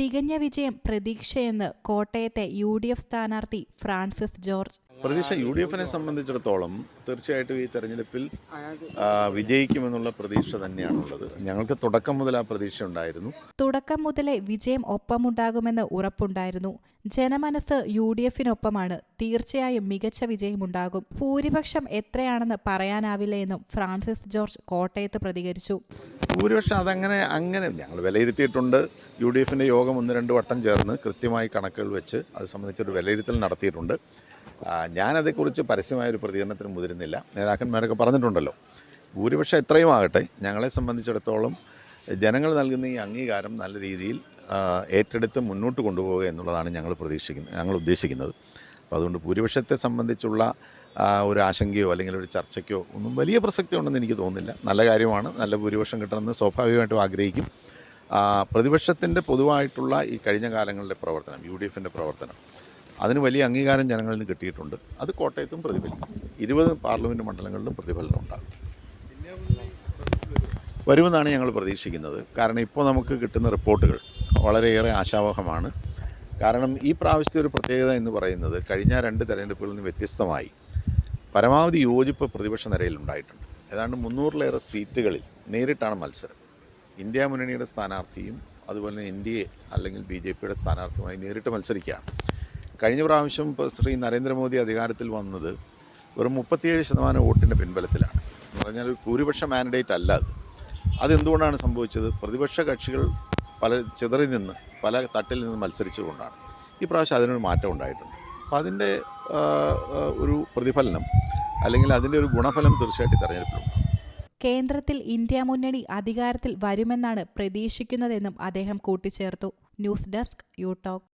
തികഞ്ഞ വിജയം പ്രതീക്ഷയെന്ന് കോട്ടയത്തെ യു ഡി എഫ് സ്ഥാനാർത്ഥി ഫ്രാൻസിസ് ജോർജ്. പ്രതീക്ഷ യു ഡി എഫിനെ സംബന്ധിച്ചിടത്തോളം തീർച്ചയായിട്ടും ഈ തെരഞ്ഞെടുപ്പിൽ വിജയിക്കുമെന്നുള്ള പ്രതീക്ഷ തന്നെയാണുള്ളത്. ഞങ്ങൾക്ക് തുടക്കം മുതൽ ആ പ്രതീക്ഷ ഉണ്ടായിരുന്നു. തുടക്കം മുതലേ വിജയം ഒപ്പമുണ്ടാകുമെന്ന് ഉറപ്പുണ്ടായിരുന്നു. ജനമനസ് യു ഡി എഫിനൊപ്പമാണ്. തീർച്ചയായും മികച്ച വിജയമുണ്ടാകും. ഭൂരിപക്ഷം എത്രയാണെന്ന് പറയാനാവില്ല എന്നും ഫ്രാൻസിസ് ജോർജ് കോട്ടയത്ത് പ്രതികരിച്ചു. ഭൂരിപക്ഷം അതങ്ങനെ അങ്ങനെ ഞങ്ങൾ വിലയിരുത്തിയിട്ടുണ്ട്. യു ഡി എഫിന്റെ യോഗം ഒന്ന് രണ്ട് വട്ടം ചേർന്ന് കൃത്യമായി കണക്കുകൾ വെച്ച് അത് സംബന്ധിച്ചൊരു വിലയിരുത്തൽ നടത്തിയിട്ടുണ്ട്. ഞാനതേക്കുറിച്ച് പരസ്യമായൊരു പ്രതികരണത്തിന് മുതിരുന്നില്ല. നേതാക്കന്മാരൊക്കെ പറഞ്ഞിട്ടുണ്ടല്ലോ. ഭൂരിപക്ഷം എത്രയും ആകട്ടെ ഞങ്ങളെ സംബന്ധിച്ചിടത്തോളം ജനങ്ങൾ നൽകുന്ന ഈ അംഗീകാരം നല്ല രീതിയിൽ ഏറ്റെടുത്ത് മുന്നോട്ട് കൊണ്ടുപോവുക എന്നുള്ളതാണ് ഞങ്ങൾ പ്രതീക്ഷിക്കുന്നത് ഞങ്ങൾ ഉദ്ദേശിക്കുന്നത്. അപ്പോൾ അതുകൊണ്ട് ഭൂരിപക്ഷത്തെ സംബന്ധിച്ചുള്ള ഒരു ആശങ്കയോ അല്ലെങ്കിൽ ഒരു ചർച്ചയ്ക്കോ ഒന്നും വലിയ പ്രസക്തി ഉണ്ടെന്ന് എനിക്ക് തോന്നുന്നില്ല. നല്ല കാര്യമാണ്. നല്ല ഭൂരിപക്ഷം കിട്ടണമെന്ന് സ്വാഭാവികമായിട്ടും ആഗ്രഹിക്കും. പ്രതിപക്ഷത്തിന്റെ പൊതുവായിട്ടുള്ള ഈ കഴിഞ്ഞ കാലങ്ങളിലെ പ്രവർത്തനം യു ഡി എഫിന്റെ പ്രവർത്തനം അതിന് വലിയ അംഗീകാരം ജനങ്ങളിൽ നിന്ന് കിട്ടിയിട്ടുണ്ട്. അത് കോട്ടയത്തും പ്രതിഫലിക്കും. ഇരുപത് പാർലമെന്റ് മണ്ഡലങ്ങളിലും പ്രതിഫലനം ഉണ്ടാകും. വരുമെന്നാണ് ഞങ്ങൾ പ്രതീക്ഷിക്കുന്നത്. കാരണം ഇപ്പോൾ നമുക്ക് കിട്ടുന്ന റിപ്പോർട്ടുകൾ വളരെയേറെ ആശാവഹമാണ്. കാരണം ഈ പ്രാവശ്യത്തെ ഒരു പ്രത്യേകത എന്ന് പറയുന്നത് കഴിഞ്ഞ രണ്ട് തെരഞ്ഞെടുപ്പുകളിൽ നിന്ന് വ്യത്യസ്തമായി പരമാവധി യോജിപ്പ് പ്രതിപക്ഷ നിരയിൽ ഉണ്ടായിട്ടുണ്ട്. ഏതാണ്ട് മുന്നൂറിലേറെ സീറ്റുകളിൽ നേരിട്ടാണ് മത്സരം. ഇന്ത്യ മുന്നണിയുടെ സ്ഥാനാർത്ഥിയും അതുപോലെ തന്നെ എൻ ഡി എ അല്ലെങ്കിൽ ബി ജെ പിയുടെ സ്ഥാനാർത്ഥിയുമായി നേരിട്ട് മത്സരിക്കുകയാണ്. കഴിഞ്ഞ പ്രാവശ്യം ഇപ്പോൾ ശ്രീ നരേന്ദ്രമോദി അധികാരത്തിൽ വന്നത് വെറും മുപ്പത്തിയേഴ് ശതമാനം വോട്ടിന്റെ പിൻബലത്തിലാണ്. എന്ന് പറഞ്ഞാൽ ഒരു ഭൂരിപക്ഷ മാൻഡേറ്റ് അല്ല അത്. അതെന്തുകൊണ്ടാണ് സംഭവിച്ചത്? പ്രതിപക്ഷ കക്ഷികൾ പല ചിതറി നിന്ന് പല തട്ടിൽ നിന്ന് മത്സരിച്ചുകൊണ്ടാണ്. ഈ പ്രാവശ്യം അതിനൊരു മാറ്റം ഉണ്ടായിട്ടുണ്ട്. അപ്പോൾ അതിന്റെ ഒരു പ്രതിഫലനം അല്ലെങ്കിൽ അതിന്റെ ഒരു ഗുണഫലം തീർച്ചയായിട്ടും തെരഞ്ഞെടുപ്പിലുണ്ട്. കേന്ദ്രത്തിൽ ഇന്ത്യ മുന്നണി അധികാരത്തിൽ വരുമെന്നാണ് പ്രതീക്ഷിക്കുന്നതെന്നും അദ്ദേഹം കൂട്ടിച്ചേർത്തു. News desk you talk